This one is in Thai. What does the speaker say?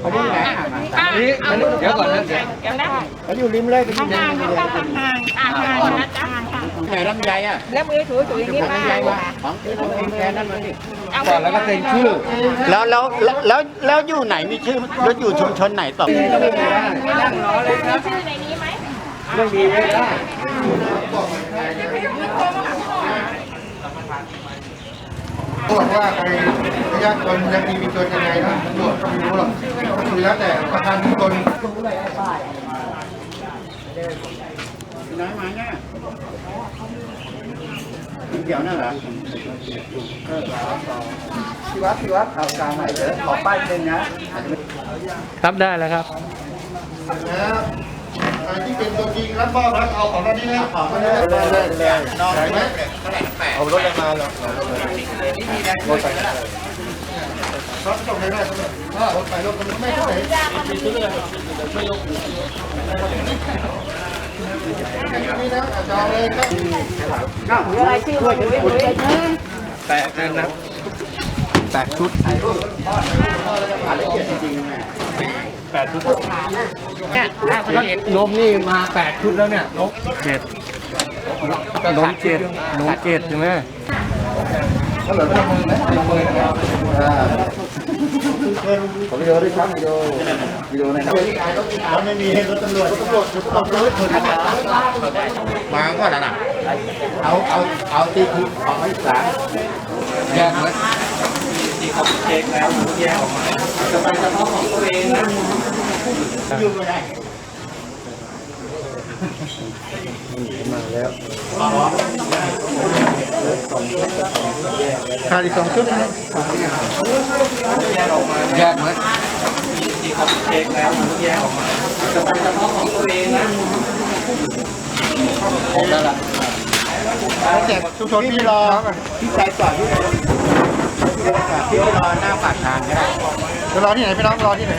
เขาอยู่ไหนนี่มันเดี๋ยวก่อนนะเดี๋ยวเดี๋ยวนะเขาอยู่ริมเลยไปที่ไหนห่างๆต้องห่างๆอ่าห่างก่อนนะจ๊ะห่างไหนลำไยอะๆแล้วมือถือถืออย่างนี้ป้าลำไยมาของของเองแค่นั้นมาดิก่อนแล้วก็เซ็นชื่อ แล้วแล้วแล้วแล้วอยู่ไหนมีชื่อแล้วอยู่ชุมชนไหนต่อนั่งรอเลยครับชื่อในนี้ไหมไม่มีไม่ได้บอกว่าใครระยะจนยังมีมีจนยังไงนะตำรวจก็ ไม่รู้หรอกคือแล้วแต่ประกันทุกคนน้อยมาเนี่ยเดี๋ยวนั่นเหรอที่วัดที่วัดเอากลางไหนเดี๋ยวขอป้ายหนึ่งนะครับได้แล้วครับนะใครที่เป็นตัวจริงรับมอบรับเอาของเราที่นี่ของเราเนี่ยเลยเลยเลยนอกไหมเอารถมาเหรอรถไปร ถส่งไหนได้รถไปรถไม่เท่าไหร่นี่นะจองเลยครับอะไรชื่อว่าถือถือแตกนั่นนะแปดชุดแปดชุดนมนี่มาแปดชุดแล้วเนี่ยนมเจ็ดนมเจ็ดนมเจ็ดใช่ไหมก็เหลือไม่ต้องมือนะมือนะครับ ขอวิดีโอด้วยครับวิดีโอวิดีโอนะครับไม่มีรถตำรวจตำรวจตำรวจคนมามาก็แล้วนะเอาเอาเอาที่คุณของนักศึกษาแยกไหมที่เขาเช็คแล้วแยกออกมาจะไปเฉพาะของตัวเองนะยู่ไม่ได้ขาดอีกสองชุดนะ ยกไหมที่เขาเช็คแล้วแยกออกมาจะเปเฉพาะของตัวเองนะแจกชุมชนพี่รอพี่ใจต่อนที่ที่รอหน้าปากทางก็ได้จะรอที่ไหนพี่น้องรอที่ไหน